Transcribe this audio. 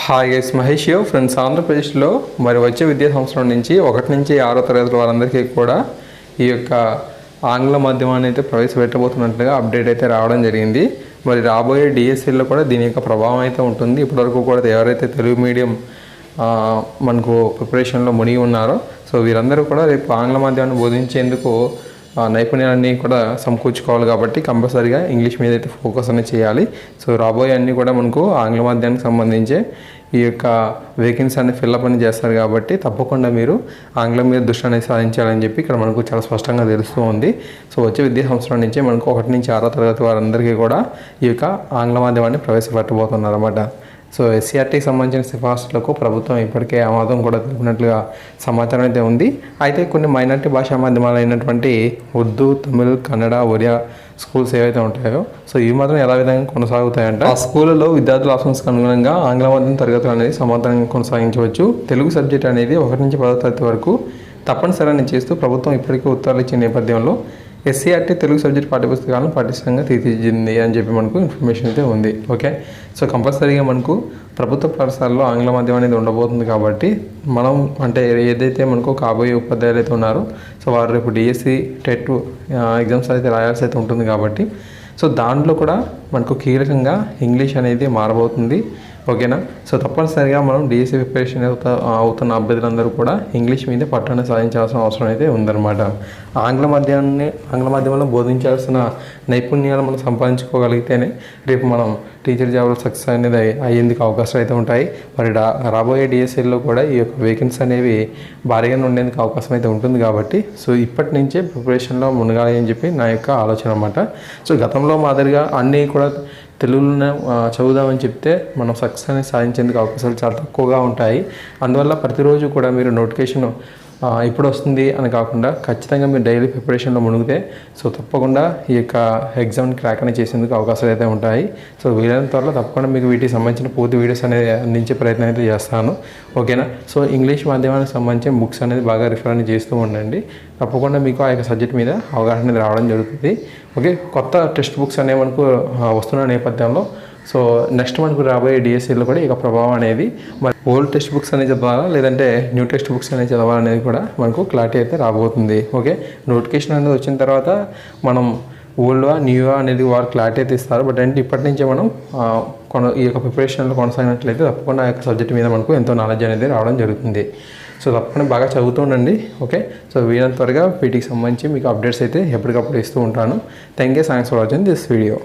Hi guys Mahesh యో friends ఆంధ్రప్రదేశ్లో మరి వచ్చే విద్యా సంవత్సరం నుంచి ఒకటి నుంచి ఆరో తరగతి వారందరికీ కూడా ఈ యొక్క ఆంగ్ల మాధ్యమాన్ని అయితే ప్రవేశపెట్టబోతున్నట్లుగా అప్డేట్ అయితే రావడం జరిగింది. మరి రాబోయే డిఎస్సీలో కూడా దీని యొక్క ప్రభావం అయితే ఉంటుంది. ఇప్పటివరకు కూడా ఎవరైతే తెలుగు మీడియం మనకు ప్రిపరేషన్లో మునిగి ఉన్నారో సో వీరందరూ కూడా రేపు ఆంగ్ల మాధ్యమాన్ని బోధించేందుకు నైపుణ్యాలన్నీ కూడా సమకూర్చుకోవాలి కాబట్టి కంపల్సరీగా ఇంగ్లీష్ మీద అయితే ఫోకస్ అనేది చేయాలి. సో రాబోయే అన్నీ కూడా మనకు ఆంగ్ల మాధ్యానికి సంబంధించే ఈ యొక్క వేకెన్సీ అనేది ఫిల్అప్ అని చేస్తారు కాబట్టి తప్పకుండా మీరు ఆంగ్లం మీద దృష్టి అనేది సాధించాలని చెప్పి ఇక్కడ మనకు చాలా స్పష్టంగా తెలుస్తూ ఉంది. సో వచ్చే విద్యా సంవత్సరం నుంచి మనకు ఒకటి నుంచి ఆరో తరగతి వారందరికీ కూడా ఈ యొక్క ఆంగ్ల మాధ్యమాన్ని ప్రవేశపెట్టబోతున్నారు అన్నమాట. సో ఎస్సీఆర్టీకి సంబంధించిన సిఫార్సులకు ప్రభుత్వం ఇప్పటికే ఆమోదం కూడా తెలిపినట్లుగా సమాచారం అయితే ఉంది. అయితే కొన్ని మైనార్టీ భాషా మాధ్యమాలు అయినటువంటి ఉర్దూ తమిళ్ కన్నడ ఒరియా స్కూల్స్ ఏవైతే ఉంటాయో సో ఇవి మాత్రం ఎలా విధంగా కొనసాగుతాయంటే? ఆ స్కూళ్ళలో విద్యార్థుల ఆప్షన్స్కి అనుగుణంగా ఆంగ్ల మాధ్యమం తరగతులు అనేది సమాంతరంగా కొనసాగించవచ్చు. తెలుగు సబ్జెక్ట్ అనేది ఒకటి నుంచి పదో తరగతి వరకు తప్పనిసరిని చేస్తూ ప్రభుత్వం ఇప్పటికే ఉత్తర్వులు ఇచ్చిన నేపథ్యంలో ఎస్సీఆర్టీ తెలుగు సబ్జెక్ట్ పాఠ్యపుస్తకాలను పటిష్టంగా తీర్చిదిద్దింది అని చెప్పి మనకు ఇన్ఫర్మేషన్ అయితే ఉంది ఓకే సో కంపల్సరీగా మనకు ప్రభుత్వ పాఠశాలలో ఆంగ్ల మాధ్యమం అనేది ఉండబోతుంది కాబట్టి మనం అంటే ఏదైతే మనకు కాబోయే ఉపాధ్యాయులు అయితే ఉన్నారో సో వారు రేపు డిఎస్సి టెట్ ఎగ్జామ్స్ అయితే రాయాల్సి అయితే ఉంటుంది కాబట్టి సో దాంట్లో కూడా మనకు కీలకంగా ఇంగ్లీష్ అనేది మారబోతుంది. ఓకేనా? సో తప్పనిసరిగా మనం డిఎస్సి ప్రిపరేషన్ అవుతా అవుతున్న అభ్యర్థులందరూ కూడా ఇంగ్లీష్ మీద పట్టణ సాధించాల్సిన అవసరం అయితే ఉందన్నమాట. ఆంగ్ల మాధ్యమాన్ని ఆంగ్ల మాధ్యమంలో బోధించాల్సిన నైపుణ్యాలు మనం సంపాదించుకోగలిగితేనే రేపు మనం టీచర్ జాబ్లో సక్సెస్ అనేది అయ్యేందుకు అవకాశాలు అయితే ఉంటాయి. మరి రా- రాబోయే డిఎస్ఎల్లో కూడా ఈ యొక్క వేకెన్సీ అనేవి భారీగానే ఉండేందుకు అవకాశం అయితే ఉంటుంది కాబట్టి సో ఇప్పటి నుంచే ప్రిపరేషన్లో మునగాలి అని చెప్పి నా యొక్క ఆలోచన అనమాట సో గతంలో మాదిరిగా అన్నీ కూడా తెలుగులోనే చదువుదామని చెప్తే మనం సక్సెస్ అనేది సాధించేందుకు అవకాశాలు చాలా తక్కువగా ఉంటాయి. అందువల్ల ప్రతిరోజు కూడా మీరు నోటిఫికేషన్ ఎప్పుడు ఇప్పుడు వస్తుంది అని కాకుండా ఖచ్చితంగా మీరు డైలీ ప్రిపరేషన్లో మునిగితే సో తప్పకుండా ఈ యొక్క ఎగ్జామ్ని క్రాక్ అనేది చేసేందుకు అవకాశాలు అయితే ఉంటాయి. సో వీలైనంత త్వరలో తప్పకుండా మీకు వీటికి సంబంధించిన పూర్తి వీడియోస్ అనేది అందించే ప్రయత్నం అయితే చేస్తాను. ఓకేనా సో ఇంగ్లీష్ మాధ్యమానికి సంబంధించిన బుక్స్ అనేది బాగా రిఫర్ అనేది చేస్తూ ఉండండి. తప్పకుండా మీకు ఆ యొక్క సబ్జెక్ట్ మీద అవగాహన అనేది రావడం జరుగుతుంది. ఓకే కొత్త టెక్స్ట్ బుక్స్ అనేవి మనకు వస్తున్న నేపథ్యం నేపథ్యంలో. సో నెక్స్ట్ మనకు రాబోయే డిఎస్సీలో కూడా ఇక ప్రభావం అనేది మరి ఓల్డ్ టెక్స్ట్ బుక్స్ అనేది చదవాలా లేదంటే న్యూ టెక్స్ట్ బుక్స్ అనేది చదవాలనేది కూడా మనకు క్లారిటీ అయితే రాబోతుంది. ఓకే? నోటిఫికేషన్ అనేది వచ్చిన తర్వాత మనం ఓల్డ్వా న్యూవా అనేది వారు క్లారిటీ అయితే ఇస్తారు. బట్ అంటే ఇప్పటి నుంచే మనం కొన ఈ యొక్క ప్రిపరేషన్లో కొనసాగినట్లయితే తప్పకుండా ఆ యొక్క సబ్జెక్ట్ మీద మనకు ఎంతో నాలెడ్జ్ అనేది రావడం జరుగుతుంది. సో తప్పకుండా బాగా చదువుతూ ఉండండి. ఓకే? సో వీళ్ళని త్వరగా వీటికి సంబంధించి మీకు అప్డేట్స్ అయితే ఎప్పటికప్పుడు ఇస్తూ ఉంటాను. Thank you thanks for watching this video.